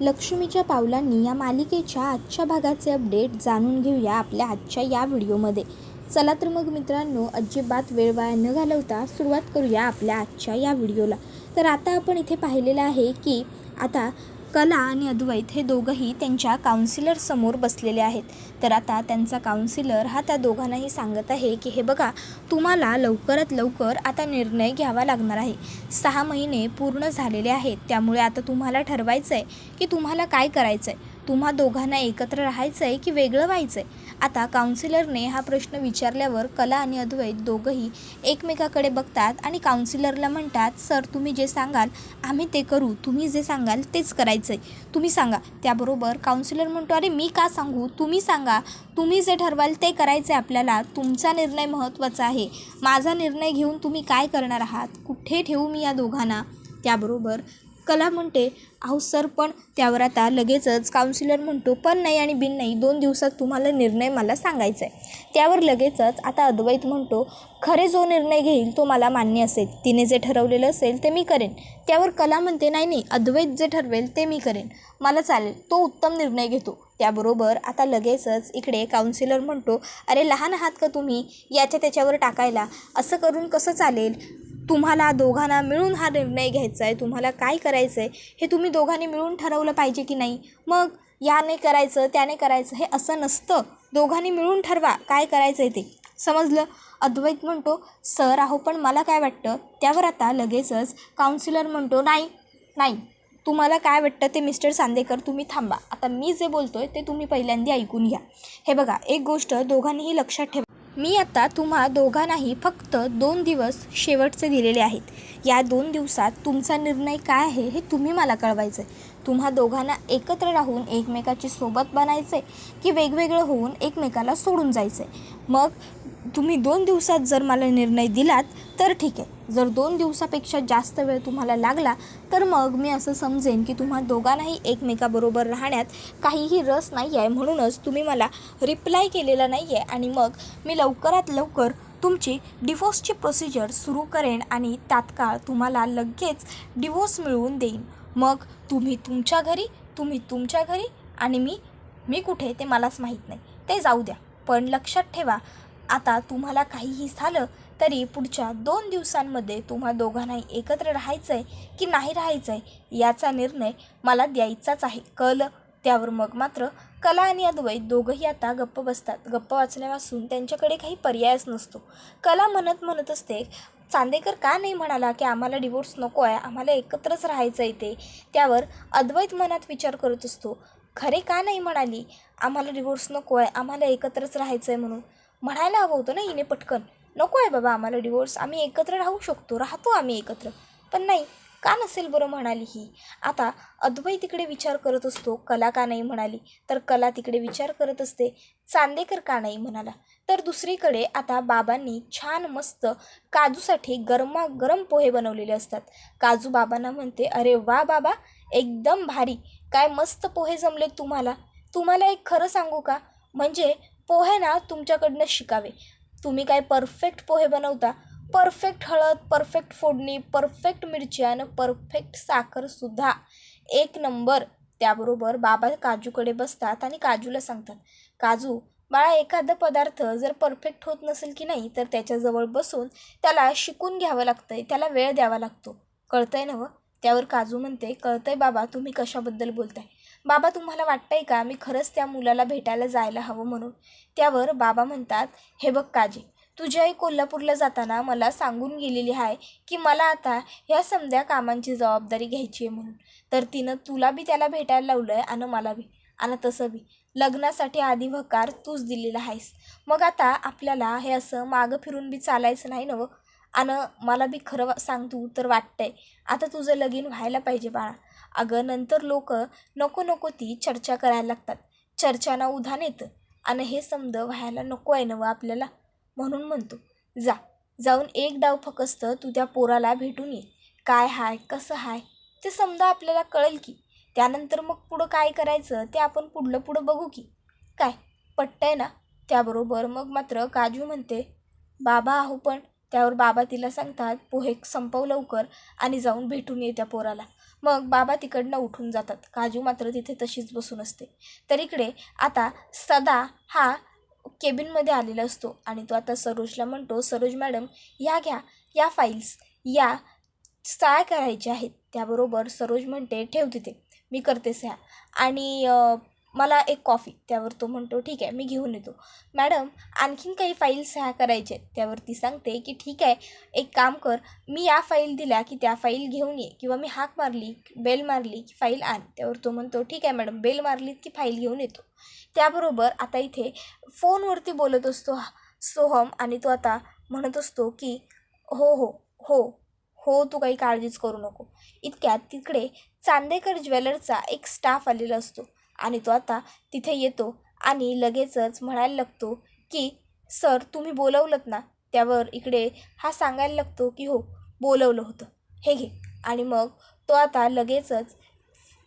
लक्ष्मीच्या पावलांनी या मालिकेच्या आजच्या भागाचे अपडेट जाणून घेऊया आपल्या आजच्या या व्हिडिओमध्ये. चला तर मग मित्रांनो अजिबात वेळ वाया न घालवता सुरुवात करूया आपल्या आजच्या या व्हिडिओला. तर आता आपण इथे पाहिलेलं आहे की आता कला आणि अद्वैत हे दोघंही त्यांच्या काउन्सिलरसमोर बसलेले आहेत. तर आता त्यांचा काउन्सिलर हा त्या दोघांनाही सांगत आहे की हे बघा तुम्हाला लवकरात लवकर आता निर्णय घ्यावा लागणार आहे. सहा महिने पूर्ण झालेले आहेत. त्यामुळे आता तुम्हाला ठरवायचं आहे की तुम्हाला काय करायचं आहे तुम्हा दोघांना एकत्र राहायचं आहे की वेगळं व्हायचं आहे आता काउन्सिलरने हा प्रश्न विचारल्यावर कला आणि अद्वैत दोघंही एकमेकाकडे बघतात आणि काउन्सिलरला म्हणतात सर तुम्ही जे सांगाल आम्ही ते करू. तुम्ही जे सांगाल तेच करायचं आहे तुम्ही सांगा. त्याबरोबर काउन्सिलर म्हणतो अरे मी का सांगू? तुम्ही सांगा. तुम्ही जे ठरवाल ते करायचं आहे आपल्याला. तुमचा निर्णय महत्त्वाचा आहे. माझा निर्णय घेऊन तुम्ही काय करणार आहात? कुठे ठेवू मी या दोघांना? त्याबरोबर कला म्हणते अहो सर पण त्यावर आता लगेचच काउन्सिलर म्हणतो पण नाही आणि बिन नाही दोन दिवसात तुम्हाला निर्णय मला सांगायचा आहे त्यावर लगेचच आता अद्वैत म्हणतो खरे जो निर्णय घेईल तो मला मान्य असेल. तिने जे ठरवलेलं असेल ते मी करेन. त्यावर कला म्हणते नाही नाही अद्वैत जे ठरवेल ते मी करेन. मला चालेल तो उत्तम निर्णय घेतो. त्याबरोबर आता लगेचच इकडे काउन्सिलर म्हणतो अरे लहान आहात का तुम्ही? याच्या त्याच्यावर टाकायला. असं करून कसं चालेल? तुम्हाला दोघांना मिळून हा निर्णय घ्यायचा आहे तुम्हाला काय करायचं आहे हे तुम्ही दोघांनी मिळून ठरवलं पाहिजे की नाही? मग याने करायचं त्याने करायचं हे असं नसतं. दोघांनी मिळून ठरवा काय करायचं आहे ते. समजलं? अद्वैत म्हणतो सर आहो पण मला काय वाटतं? त्यावर आता लगेचच काउन्सिलर म्हणतो नाही नाही. तुम्हाला काय वाटतं ते मिस्टर चांदेकर तुम्ही थांबा. आता मी जे बोलतो आहे ते तुम्ही पहिल्यांदा ऐकून घ्या. हे बघा एक गोष्ट दोघांनीही लक्षात ठेवा. मी आता तुम्हा दोघांनाही फक्त दोन दिवस शेवटचे दिलेले आहेत. या दोन दिवसात तुमचा निर्णय काय आहे हे तुम्ही मला कळवायचं आहे. तुम्हा दोघांना एकत्र राहून एकमेकाची सोबत बनायचं आहे की वेगवेगळं होऊन एकमेकाला सोडून जायचं आहे. मग तुम्ही दोन दिवसात जर मला निर्णय दिलात तर ठीक आहे. जर दोन दिवसापेक्षा जास्त वेळ तुम्हाला लागला तर मग मी असं समजेन की तुम्हा दोघांनाही एकमेकाबरोबर राहण्यात काहीही रस नाही आहे. म्हणूनच तुम्ही मला रिप्लाय केलेला नाही आहे आणि मग मी लवकरात लवकर तुमची डिवोर्सची प्रोसिजर सुरू करेन आणि तात्काळ तुम्हाला लगेच डिवोर्स मिळवून देईन. मग तुम्ही तुमच्या घरी तुम्ही तुमच्या घरी आणि मी मी कुठे ते मलाच माहीत नाही. ते जाऊ द्या. पण लक्षात ठेवा आता तुम्हाला काहीही झालं तरी पुढच्या दोन दिवसांमध्ये तुम्हा दोघांनाही एकत्र राहायचं आहे की नाही राहायचं आहे याचा निर्णय मला द्यायचाच आहे. कल त्यावर मग मात्र कला आणि अद्वैत दोघंही आता गप्प बसतात. गप्प वाचण्यापासून त्यांच्याकडे काही पर्यायच नसतो. कला म्हणत म्हणत असते चांदेकर का नाही म्हणाला की आम्हाला डिवोर्स नको आहे? आम्हाला एकत्रच राहायचं आहे ते त्यावर अद्वैत मनात विचार करत असतो खरे का नाही म्हणाली? आम्हाला डिवोर्स नको आहे. आम्हाला एकत्रच राहायचं आहे म्हणून. म्हणायला हवं होतं ना हिने पटकन. नको आहे बाबा आम्हाला डिवोर्स आम्ही एकत्र राहू शकतो. राहतो आम्ही एकत्र. पण नाही का नसेल बरं? म्हणाली ही. आता अद्वै तिकडे विचार करत असतो. कला का नाही म्हणाली? तर कला तिकडे विचार करत असते. चांदेकर का नाही म्हणाला? तर दुसरीकडे आता बाबांनी छान मस्त काजूसाठी गरमागरम पोहे बनवलेले असतात. काजू बाबांना म्हणते अरे वा बाबा एकदम भारी. काय मस्त पोहे जमलेत तुम्हाला. तुम्हाला एक खरं सांगू का? म्हणजे पोहे ना तुमच्याकडनं शिकावे. तुम्ही काय परफेक्ट पोहे बनवता? परफेक्ट हळद परफेक्ट फोडणी परफेक्ट मिरची आणि परफेक्ट साखरसुद्धा एक नंबर त्याबरोबर बाबा काजूकडे बसतात आणि काजूला सांगतात काजू बाळा एखादा पदार्थ जर परफेक्ट होत नसेल की नाही तर त्याच्याजवळ बसून त्याला शिकून घ्यावं लागतंय त्याला वेळ द्यावा लागतो. कळतंय ना व? त्यावर काजू म्हणते कळतंय बाबा तुम्ही कशाबद्दल बोलताय? बाबा तुम्हाला वाटतंय का मी खरंच त्या मुलाला भेटायला जायला हवं म्हणून? त्यावर बाबा म्हणतात हे बघ काजे तुझी आई कोल्हापूरला जाताना मला सांगून गेलेली आहे की मला आता ह्या समध्या कामांची जबाबदारी घ्यायची आहे म्हणून. तर तिनं तुला बी त्याला भेटायला लावलं आहे आणि मला बी. आणि तसं बी. लग्नासाठी आधी वकार तूच दिलेला आहेस मग आता आपल्याला हे असं मागं फिरून बी चालायचं नाही नवं. आणि मला बी खरं सांग तू तर वाटतंय. आता तुझं लगीन व्हायला पाहिजे बाळा. अगं नंतर लोक नको नको ती चर्चा करायला लागतात. चर्चांना उधाण येतं. आणि हे समज व्हायला नको आहे नवं आपल्याला. म्हणून म्हणतो जा जाऊन एक डाव फकस्त तू त्या पोराला भेटून ये. काय हाय कसं हाय ते समजा आपल्याला कळेल की. त्यानंतर मग पुढं काय करायचं ते आपण पुढलं पुढं बघू की. काय पटतंय ना? त्याबरोबर मग मात्र काजू म्हणते बाबा आहो पण त्यावर बाबा तिला सांगतात पोहे संपव लवकर आणि जाऊन भेटून ये त्या पोराला. मग बाबा तिकडनं उठून जातात. काजू मात्र तिथे तशीच बसून असते. तर इकडे आता सदा हा केबिनमध्ये आलेला असतो आणि तो आता सरोजला म्हणतो सरोज मॅडम या घ्या या फाईल्स या काय करायच्या आहेत? त्याबरोबर सरोज म्हणते ठेव तिथे मी करते सह्या आणि मला एक कॉफी त्यावर तो म्हणतो ठीक आहे मी घेऊन येतो. मॅडम आणखीन काही फाईल्स ह्या करायचे आहेत. त्यावर ती सांगते की ठीक आहे एक काम कर मी या फाईल दिल्या की त्या फाईल घेऊन ये किंवा मी हाक मारली बेल मारली की फाईल आण. त्यावर तो म्हणतो ठीक आहे मॅडम बेल मारलीत की फाईल घेऊन येतो. त्याबरोबर आता इथे फोनवरती बोलत असतो सोहम आणि तो आता म्हणत असतो की हो हो हो हो तू काही काळजीच करू नको. इतक्यात तिकडे चांदेकर ज्वेलरचा एक स्टाफ आलेला असतो. आणि तो आता तिथे येतो आणि लगेचच म्हणायला लागतो की सर तुम्ही बोलवलं ना? त्यावर इकडे हा सांगायला लागतो की हो बोलवलं होतं. हे घे. आणि मग तो आता लगेचच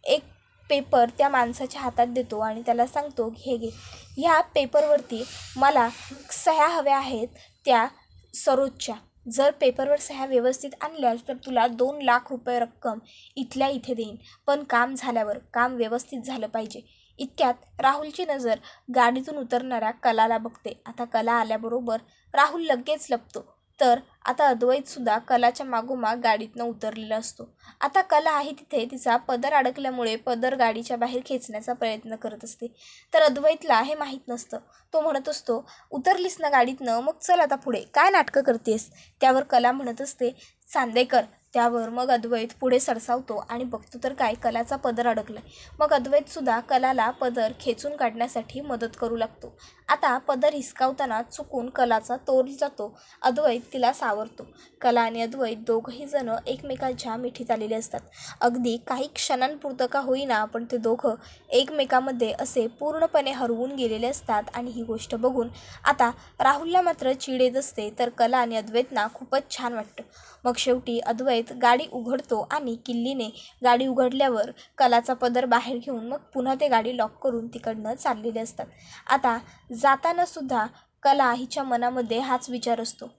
एक पेपर त्या माणसाच्या हातात देतो आणि त्याला सांगतो की हे घे. ह्या पेपरवरती मला सह्या हव्या आहेत त्या सरोजच्या. जर पेपरवर सह्या व्यवस्थित आणल्यास तर तुला दोन लाख रुपये रक्कम इथल्या इथे देईन. पण काम झाल्यावर काम व्यवस्थित झालं पाहिजे. इतक्यात राहुलची नजर गाडीतून उतरणाऱ्या कलाला बघते. आता कला आल्याबरोबर राहुल लगेच लपतो. तर आता अद्वैतसुद्धा कलाच्या मागोमाग गाडीतनं उतरलेला असतो. आता कला आहे तिथे तिचा पदर अडकल्यामुळे पदर गाडीच्या बाहेर खेचण्याचा प्रयत्न करत असते. तर अद्वैतला हे माहीत नसतं. तो म्हणत असतो उतरलीस ना गाडीतनं मग चल आता पुढे. काय नाटकं करतेस? त्यावर कला म्हणत असते चांदेकर. त्यावर मग अद्वैत पुढे सरसावतो आणि बघतो तर काय कलाचा पदर अडकलाय. मग अद्वैतसुद्धा कलाला पदर खेचून काढण्यासाठी मदत करू लागतो. आता पदर हिसकावताना चुकून कलाचा तोल जातो. अद्वैत तिला सावरतो. कला आणि अद्वैत दोघंही जण एकमेकांच्या मिठीत आलेले असतात. अगदी काही क्षणांपुरतं का होईना पण ते दोघं एकमेकामध्ये असे पूर्णपणे हरवून गेलेले असतात आणि ही गोष्ट बघून आता राहुलला मात्र चिडेत असते तर कला आणि अद्वैतना खूपच छान वाटतं. मग शेवटी अद्वैत गाडी उघडतो आणि किल्लीने गाडी उघडल्यावर कलाचा पदर बाहेर घेऊन मग पुन्हा ते गाडी लॉक करून तिकडनं चाललेले असतात. आता जाताना सुद्धा कला हिच्या मनामध्ये हाच विचार असतो.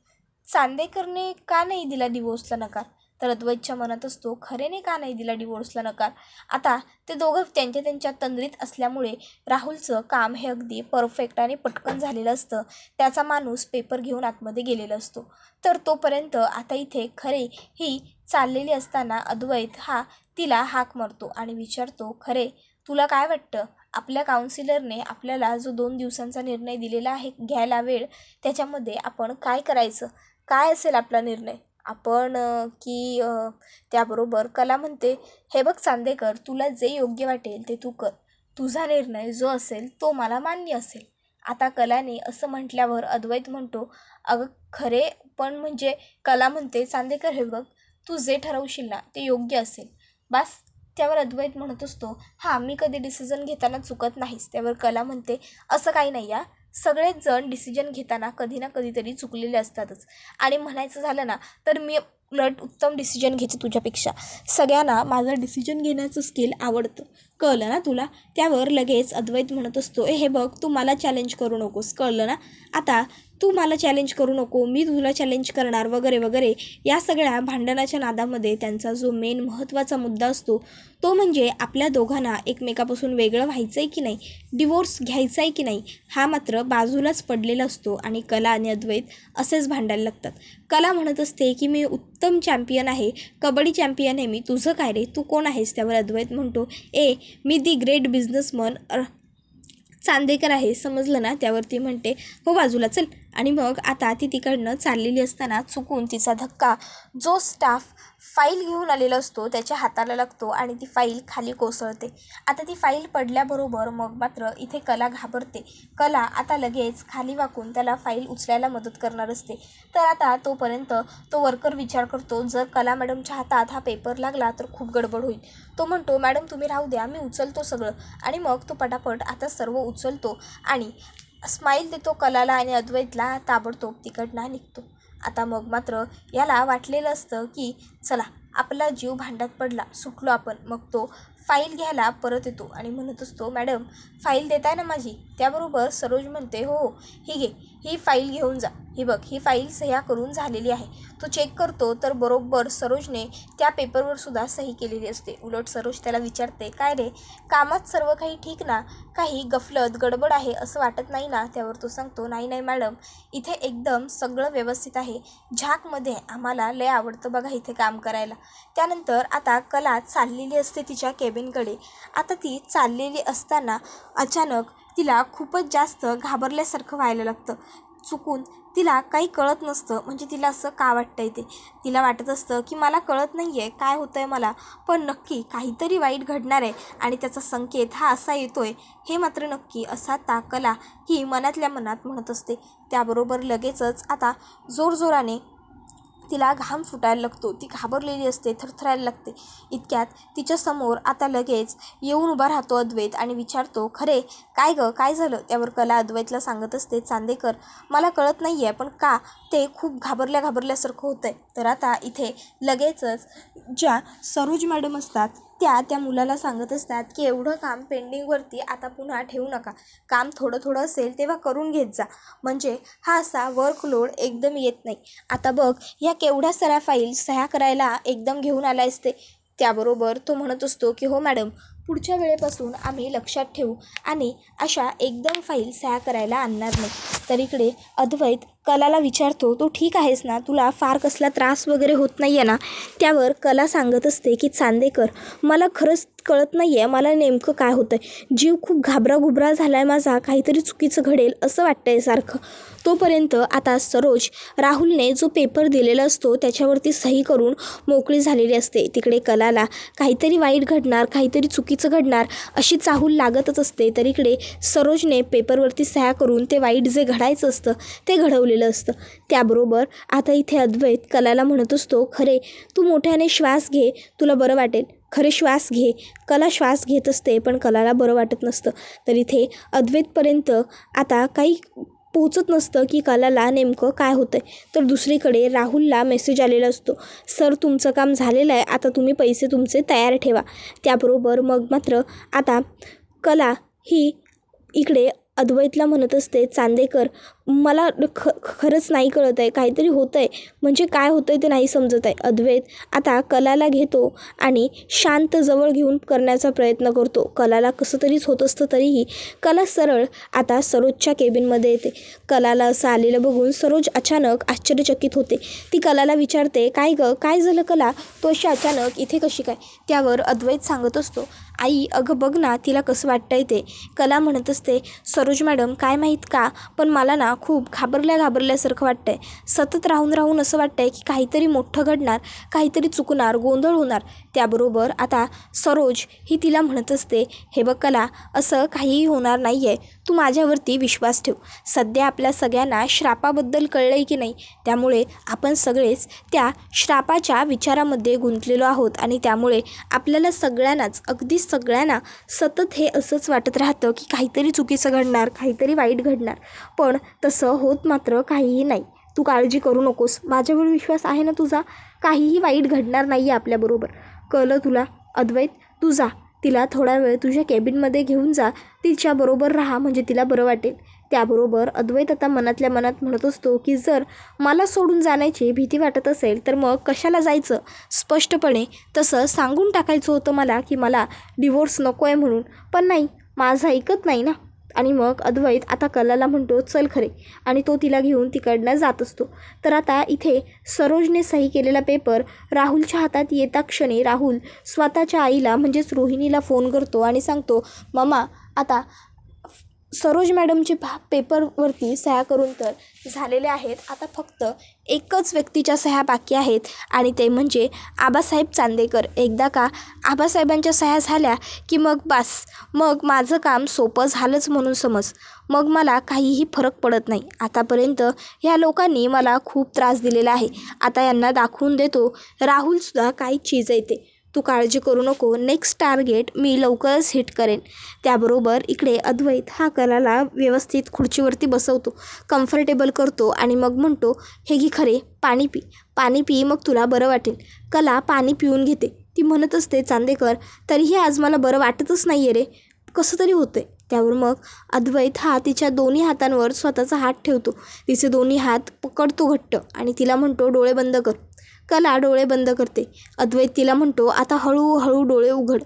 चांदेकरने का नाही दिला डिवोर्सला नकार? तर अद्वैतच्या मनात असतो खरेने का नाही दिला डिवोर्सला नकार? आता ते दोघं त्यांच्या त्यांच्या तंद्रीत असल्यामुळे राहुलचं काम हे अगदी परफेक्ट आणि पटकन झालेलं असतं. त्याचा माणूस पेपर घेऊन आतमध्ये गेलेला असतो. तर तोपर्यंत आता इथे खरे ही चाललेली असताना अद्वैत हा तिला हाक मारतो आणि विचारतो खरे तुला काय वाटतं? आपल्या काउन्सिलरने आपल्याला जो दोन दिवसांचा निर्णय दिलेला आहे घ्यायला वेळ त्याच्यामध्ये आपण काय करायचं? काय असेल आपला निर्णय? आपण की त्याबरोबर कला म्हणते हे बघ चांदेकर तुला जे योग्य वाटेल ते तू कर. तुझा निर्णय जो असेल तो मला मान्य असेल. आता कलाने असं म्हटल्यावर अद्वैत म्हणतो अगं खरे पण म्हणजे कला म्हणते चांदेकर हे बघ तू जे ठरवशील ना ते योग्य असेल. बास त्यावर अद्वैत म्हणत असतो हां मी कधी डिसिजन घेताना चुकत नाहीस. त्यावर कला म्हणते असं काही नाही या सगळेच जण डिसिजन घेताना कधी ना कधीतरी चुकलेले असतातच. आणि म्हणायचं झालं ना तर मी उलट उत्तम डिसिजन घेते तुझ्यापेक्षा. सगळ्यांना माझं डिसिजन घेण्याचं स्किल आवडतं. कळलं ना तुला? त्यावर लगेच अद्वैत म्हणत असतो ए हे बघ तू मला चॅलेंज करू नकोस. कळलं ना? आता तू मला चॅलेंज करू नको मी तुला चॅलेंज करणार वगैरे वगैरे. या सगळ्या भांडणाच्या नादामध्ये त्यांचा जो मेन महत्त्वाचा मुद्दा असतो तो म्हणजे आपल्या दोघांना एकमेकापासून वेगळं व्हायचं आहे की नाही डिवोर्स घ्यायचा आहे की नाही हा मात्र बाजूलाच पडलेला असतो आणि कला आणि अद्वैत असेच भांडायला लागतात. कला म्हणत असते की मी उत्तम चॅम्पियन आहे कबड्डी चॅम्पियन आहे मी तुझं काय रे? तू कोण आहेस? त्यावर अद्वैत म्हणतो ए मी दी ग्रेट बिझनेसमन चांदेकर आहे समजलं ना? त्यावरती म्हणते हो बाजूला चल. आणि मग आता ती तिकडनं चाललेली असताना चुकून तिचा धक्का जो स्टाफ फाईल घेऊन आलेला असतो त्याच्या हाताला लागतो आणि ती फाईल खाली कोसळते. आता ती फाईल पडल्याबरोबर मग मात्र इथे कला घाबरते. कला आता लगेच खाली वाकून त्याला फाईल उचलायला मदत करणार असते. तर आता तोपर्यंत तो वर्कर विचार करतो जर कला मॅडमच्या हातात हा पेपर लागला तर खूप गडबड होईल. तो म्हणतो मॅडम तुम्ही राहू द्या मी उचलतो सगळं. आणि मग तो पटापट आता सर्व उचलतो आणि स्माईल देतो कलाला आणि अद्वैतला ताबडतोब तिकडनं निघतो. आता मग मात्र याला वाटलेलं असतं की चला आपला जीव भांड्यात पडला सुटलो आपण. मग तो फाईल घ्यायला परत येतो आणि म्हणत असतो मॅडम फाईल देताय ना माझी? त्याबरोबर सरोज म्हणते हो हो ही घे. ही फाईल घेऊन जा. ही बघ ही फाईल सह्या करून झालेली आहे. तो चेक करतो तर बरोबर सरोजने त्या पेपरवर सुद्धा सही केलेली असते. उलट सरोज त्याला विचारते काय रे कामात सर्व काही ठीक ना? काही गफलत गडबड आहे असं वाटत नाही ना? त्यावर तो सांगतो नाही नाही मॅडम. इथे एकदम सगळं व्यवस्थित आहे. झाकमध्ये आम्हाला लय आवडतं बघा इथे काम करायला. त्यानंतर आता कला चाललेली असते तिच्या केबिनकडे आता ती चाललेली असताना अचानक तिला खूपच जास्त घाबरल्यासारखं व्हायला लागतं. चुकून तिला काही कळत नसतं. म्हणजे तिला असं का वाटतं आहे ते? तिला वाटत असतं की मला कळत नाही आहे काय होतं आहे मला? पण नक्की काहीतरी वाईट घडणार आहे आणि त्याचा संकेत हा असा येतो आहे हे मात्र नक्की असा ताकला ही मनातल्या मनात म्हणत असते. त्याबरोबर लगेचच आता जोरजोराने तिला घाम फुटायला लागतो. ती घाबरलेली असते थरथरायला लागते. इतक्यात तिच्यासमोर आता लगेच येऊन उभा राहतो अद्वैत आणि विचारतो खरे काय गं? काय झालं? त्यावर कला अद्वैतला सांगत असते चांदेकर मला कळत नाही आहे पण का ते खूप घाबरल्या घाबरल्यासारखं होतं आहे तर आता इथे लगेचच ज्या सरोज मॅडम असतात त्या त्या मुलाला सांगत असतात की एवढं काम पेंडिंगवरती आता पुन्हा ठेवू नका. काम थोडं थोडं असेल तेव्हा करून घेत जा. म्हणजे हा असा वर्कलोड एकदम येत नाही. आता बघ ह्या केवढ्या साऱ्या फाईल सह्या करायला एकदम घेऊन आला असते. त्याबरोबर तो म्हणत असतो की हो मॅडम पुढच्या वेळेपासून आम्ही लक्षात ठेवू आणि अशा एकदम फाईल सह्या करायला आणणार नाही. तर इकडे अद्वैत कलाला विचारतो तू ठीक आहेस ना? तुला फार कसला त्रास वगैरे होत नाही आहे ना? त्यावर कला सांगत असते की चांदेकर मला खरंच कळत नाही आहे मला नेमकं काय होतं आहे जीव खूप घाबराघुबरा झाला आहे माझा काहीतरी चुकीचं घडेल असं वाटतं आहे सारखं. तोपर्यंत आता सरोज राहुलने जो पेपर दिलेला असतो त्याच्यावरती सही करून मोकळी झालेली असते. तिकडे कलाला काहीतरी वाईट घडणार काहीतरी चुकीचं घडणार अशी चाहूल लागतच असते. तर इकडे सरोजने पेपरवरती सह्या करून ते वाईट जे घडायचं असतं ते घडवलेलं असतं. त्याबरोबर आता इथे अद्वैत कलाला म्हणत असतो खरे तू मोठ्याने श्वास घे तुला बरं वाटेल. खरे श्वास घे. कला श्वास घेत असते पण कलाला बरं वाटत नसतं. तर इथे अद्वैतपर्यंत आता काही पोचत नसतं की कलाला नेमकं काय होतं आहे तर दुसरीकडे राहुलला मेसेज आलेला असतो सर तुमचं काम झालेलं आहे. आता तुम्ही पैसे तुमचे तयार ठेवा. त्याबरोबर मग मात्र आता कला ही इकडे अद्वैतला म्हणत असते चांदेकर मला ख खरंच नाही कळत आहे. काहीतरी होतं आहे. म्हणजे काय होतं आहे ते नाही समजत आहे. अद्वैत आता कलाला घेतो आणि शांत जवळ घेऊन करण्याचा प्रयत्न करतो. कलाला कसं तरीच होत असतं तरीही कला सरळ आता सरोजच्या केबिनमध्ये येते. कलाला असं आलेलं बघून सरोज अचानक आश्चर्यचकित होते. ती कलाला विचारते काय गं? काय झालं कला? तो अशी अचानक इथे कशी काय? त्यावर अद्वैत सांगत असतो आई अगं बघ ना तिला कसं वाटतंय ते. कला म्हणत असते सरोज मॅडम काय माहीत का? पण मला ना खूप घाबरल्या घाबरल्यासारखं वाटतं आहे सतत राहून राहून असं वाटतं आहे की काहीतरी मोठं घडणार काहीतरी चुकणार गोंधळ होणार. त्याबरोबर आता सरोज ही तिला म्हणत असते हे बघ कला असं काहीही होणार नाही आहे तू माझ्यावरती विश्वास ठेव. सध्या आपल्या सगळ्यांना श्रापाबद्दल कळलं आहे की नाही त्यामुळे आपण सगळेच त्या श्रापाच्या विचारामध्ये गुंतलेलो आहोत आणि त्यामुळे आपल्याला सगळ्यांनाच अगदी सगळ्यांना सतत हे असंच वाटत राहतं की काहीतरी चुकीचं घडणार काहीतरी वाईट घडणार. पण तसं होत मात्र काहीही नाही. तू काळजी करू नकोस. माझ्यावर विश्वास आहे ना तुझा? काहीही वाईट घडणार नाही आहे आपल्याबरोबर. कळलं तुला? अद्वैत तू जा. तिला थोडा वेळ तुझ्या केबिनमध्ये घेऊन जा तिच्याबरोबर राहा म्हणजे तिला बरं वाटेल. त्याबरोबर अद्वैत आता मनातल्या मनात म्हणत असतो की जर मला सोडून जाण्याची भीती वाटत असेल तर मग कशाला जायचं? स्पष्टपणे तसं सांगून टाकायचं होतं मला की मला डिवोर्स नको आहे म्हणून. पण नाही माझं ऐकत नाही ना. आणि मग अद्वैत आता कलाला म्हणतो चल खरे. आणि तो तिला घेऊन तिकडनं जात असतो. तर आता इथे सरोजने सही केलेला पेपर राहुलच्या हातात येता क्षणी राहुल स्वतःच्या आईला म्हणजेच रोहिणीला फोन करतो आणि सांगतो ममा आता सरोज मॅडमचे भा पेपरवरती सह्या करून तर झालेले आहेत. आता फक्त एकच व्यक्तीच्या सह्या बाकी आहेत आणि ते म्हणजे आबासाहेब चांदेकर. एकदा का आबासाहेबांच्या सह्या झाल्या की मग बास मग माझं काम सोपं झालंच म्हणून समज. मग मला काहीही फरक पडत नाही. आतापर्यंत ह्या लोकांनी मला खूप त्रास दिलेला आहे. आता यांना दाखवून देतो. राहुलसुद्धा काही चीज येते. तू काळजी करू नको. नेक्स्ट टार्गेट मी लवकरच हिट करेन. त्याबरोबर इकडे अद्वैत हा कलाला व्यवस्थित खुर्चीवरती बसवतो. कम्फर्टेबल करतो आणि मग म्हणतो हे घे खरे पाणी पी. पाणी पी मग तुला बरं वाटेल. कला पाणी पिऊन घेते. ती म्हणत असते चांदेकर तरीही आज मला बरं वाटतच नाही आहे रे. कसं तरी होतं आहे त्यावर मग अद्वैत हा तिच्या दोन्ही हातांवर स्वतःचा हात ठेवतो. तिचे दोन्ही हात पकडतो घट्ट आणि तिला म्हणतो डोळे बंद कर. कला डोळे बंद करते. अद्वैत तिला म्हणतो आता हळूहळू डोळे उघड.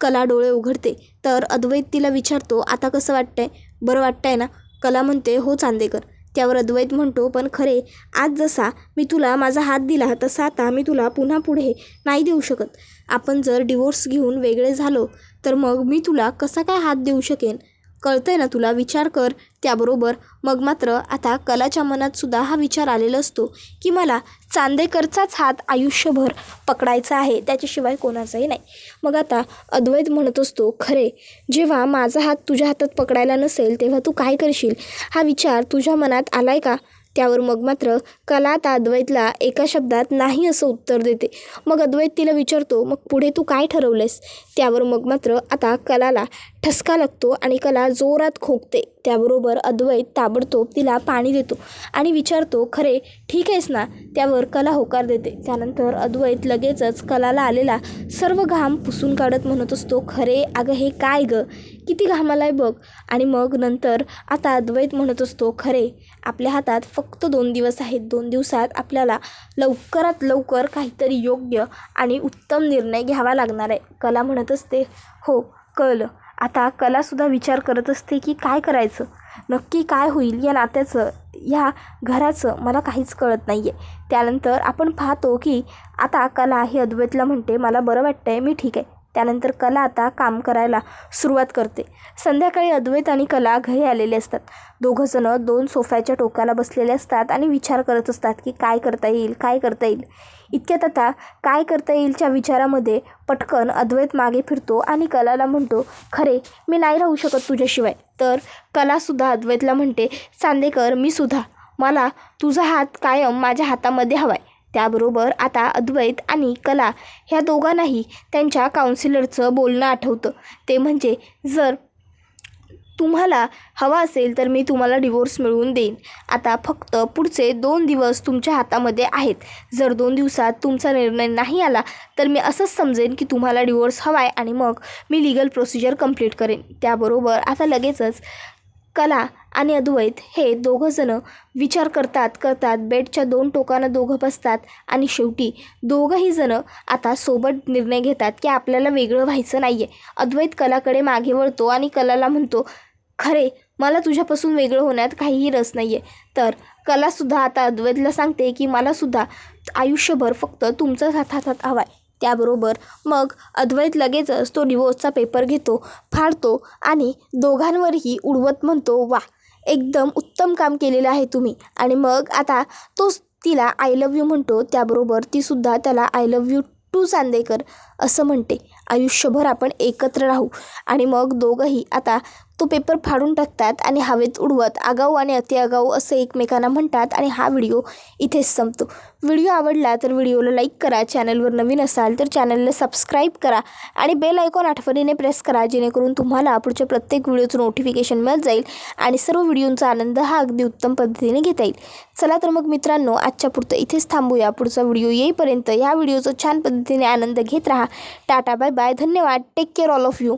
कला डोळे उघडते. तर अद्वैत तिला विचारतो आता कसं वाटतंय? बरं वाटतंय ना. कला म्हणते हो चांदेकर. त्यावर अद्वैत म्हणतो पण खरे आज जसा मी तुला माझा हात दिला तसा आता मी तुला पुन्हा पुढे नाही देऊ शकत. आपण जर डिवोर्स घेऊन वेगळे झालो तर मग मी तुला कसा काय हात देऊ शकेन? कळतंय ना तुला? विचार कर. त्याबरोबर मग मात्र आता कलाच्या मनात सुद्धा हा विचार आलेला असतो की मला चांदेकरचाच हात आयुष्यभर पकडायचा आहे. त्याच्याशिवाय कोणाचाही नाही. मग आता अद्वैत म्हणत असतो खरे जेव्हा माझा हात तुझ्या हातात पकडायला नसेल तेव्हा तू काय करशील? हा विचार तुझ्या मनात आला आहे का? त्यावर मग मात्र कला आता अद्वैतला एका शब्दात नाही असं उत्तर देते. मग अद्वैत तिला विचारतो मग पुढे तू काय ठरवलंस त्यावर मग मात्र आता कलाला ठसका लागतो आणि कला जोरात खोकते. त्याबरोबर अद्वैत ताबडतोब तिला पाणी देतो आणि विचारतो खरे ठीक आहेस ना? त्यावर कला होकार देते. त्यानंतर अद्वैत लगेचच कलाला आलेला सर्व घाम पुसून काढत म्हणत असतो खरे अगं हे काय गं? किती घामाला आहे बघ. आणि मग नंतर आता अद्वैत म्हणत असतो खरे आपल्या हातात फक्त दोन दिवस आहेत. दोन दिवसात आपल्याला लवकरात लवकर काहीतरी योग्य आणि उत्तम निर्णय घ्यावा लागणार आहे. कला म्हणत असते हो कळलं आता कलासुद्धा विचार करत असते की काय करायचं? नक्की काय होईल या नात्याचं ह्या घराचं? मला काहीच कळत नाही आहे त्यानंतर आपण पाहतो की आता कला हे अद्वैतला म्हणते मला बरं वाटतं आहे मी ठीक आहे. त्यानंतर कला आता काम करायला सुरुवात करते. संध्याकाळी अद्वैत आणि कला घरी आलेले असतात. दोघंजणं दोन सोफ्याच्या टोकाला बसलेले असतात आणि विचार करत असतात की काय करता येईल काय करता येईल. इतक्यात आता काय करता येईलच्या विचारामध्ये पटकन अद्वैत मागे फिरतो आणि कलाला म्हणतो खरे मी नाही राहू शकत तुझ्याशिवाय. तर कलासुद्धा अद्वैतला म्हणते चांदेकर मी सुद्धा. मला तुझा हात कायम माझ्या हातामध्ये हवा आहे त्याबरोबर आता अद्वैत आणि कला ह्या दोघांनाही त्यांच्या काउन्सिलरचं बोलणं आठवतं. ते म्हणजे जर तुम्हाला हवा असेल तर मी तुम्हाला डिवोर्स मिळवून देईन. आता फक्त पुढचे दोन दिवस तुमच्या हातामध्ये आहेत. जर दोन दिवसात तुमचा निर्णय नाही आला तर मी असंच समजेन की तुम्हाला डिवोर्स हवा आहे आणि मग मी लिगल प्रोसिजर कंप्लीट करेन. त्याबरोबर आता लगेचच कला आणि अद्वैत हे दोघंजणं विचार करतात करतात. बेडच्या दोन टोकानं दोघं बसतात आणि शेवटी दोघंही जणं आता सोबत निर्णय घेतात की आपल्याला वेगळं व्हायचं नाही आहे अद्वैत कलाकडे मागे वळतो आणि कलाला म्हणतो खरे मला तुझ्यापासून वेगळं होण्यात काहीही रस नाही आहे तर कलासुद्धा आता अद्वैतला सांगते की मलासुद्धा आयुष्यभर फक्त तुमचाच हातात हवा आहे त्याबरोबर मग अद्वैत लगेचच तो डिवोर्सचा पेपर घेतो फाडतो आणि दोघांवरही उडवत म्हणतो वा एकदम उत्तम काम केलेलं आहे तुम्ही. आणि मग आता तोच तिला आय लव्ह यू म्हणतो त्याबरोबर तीसुद्धा त्याला I love you too Chandekar असं म्हणते. आयुष्यभर आपण एकत्र राहू. आणि मग दोघंही आता तो पेपर फाडून टाकतात आणि हवेत उडवत आगाऊ आणि अतिआगाऊ असं एकमेकांना म्हणतात आणि हा व्हिडिओ इथेच संपतो. व्हिडिओ आवडला तर व्हिडिओला लाईक करा चॅनलवर नवीन असाल तर चॅनलला सबस्क्राईब करा आणि बेल आयकॉन आठवणीने प्रेस करा जेणेकरून तुम्हाला पुढच्या प्रत्येक व्हिडिओचं नोटिफिकेशन मिळत जाईल आणि सर्व व्हिडिओंचा आनंद हा अगदी उत्तम पद्धतीने घेता येईल. चला तर मग मित्रांनो आजच्या पुरतं इथेच थांबूया. पुढचा व्हिडिओ येईपर्यंत या व्हिडिओचा छान पद्धतीने आनंद घेत राहा. Tata bye bye. धन्यवाद. Take care all of you